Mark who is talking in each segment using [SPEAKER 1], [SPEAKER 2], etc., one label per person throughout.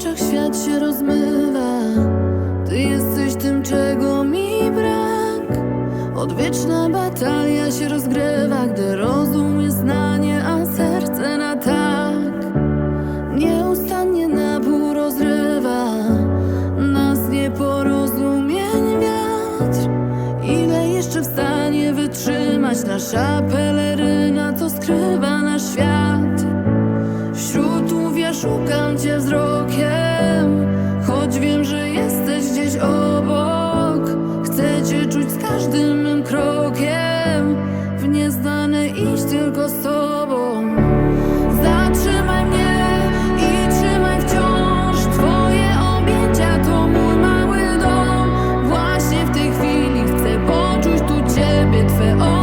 [SPEAKER 1] oczach świat się rozmywa. Ty jesteś tym, czego mi brak. Odwieczna batalia się rozgrywa, gdy rozum jest na nie, a serce na tak. Nieustannie na pół rozrywa nas nieporozumień wiatr. Ile jeszcze w stanie wytrzymać nasza peleryna, co skrywa nasz świat? Wśród ja szukam cię wzrokiem, każdym krokiem, w nieznane iść tylko z tobą. Zatrzymaj mnie i trzymaj wciąż Twoje objęcia to mój mały dom Właśnie w tej chwili chcę poczuć tu Ciebie Twe oczy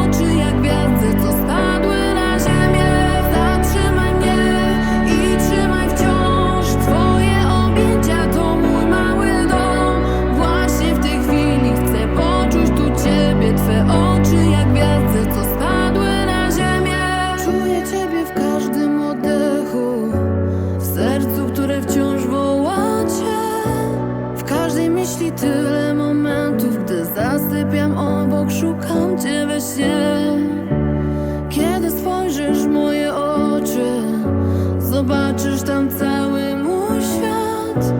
[SPEAKER 1] myśli tyle momentów Gdy zasypiam obok, szukam Cię we śnie Kiedy spojrzysz w moje oczy Zobaczysz tam cały mój świat.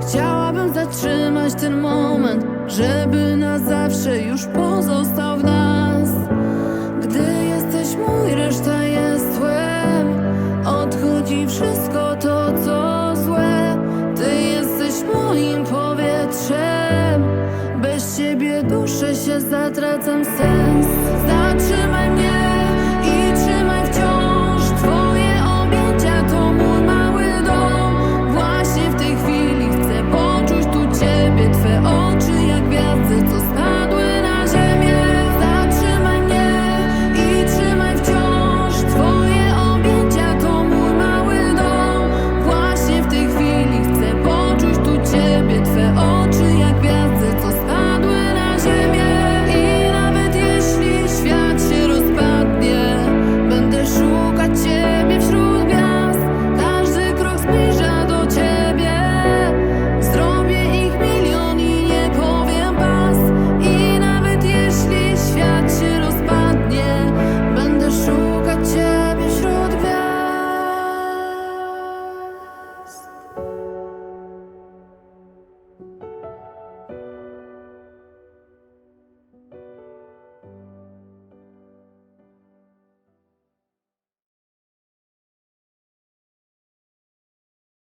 [SPEAKER 1] Chciałabym zatrzymać ten moment Żeby na zawsze już pozostał w nas. Gdy jesteś mój, reszta Bez ciebie duszę się, zatracam sens. Zatrzymaj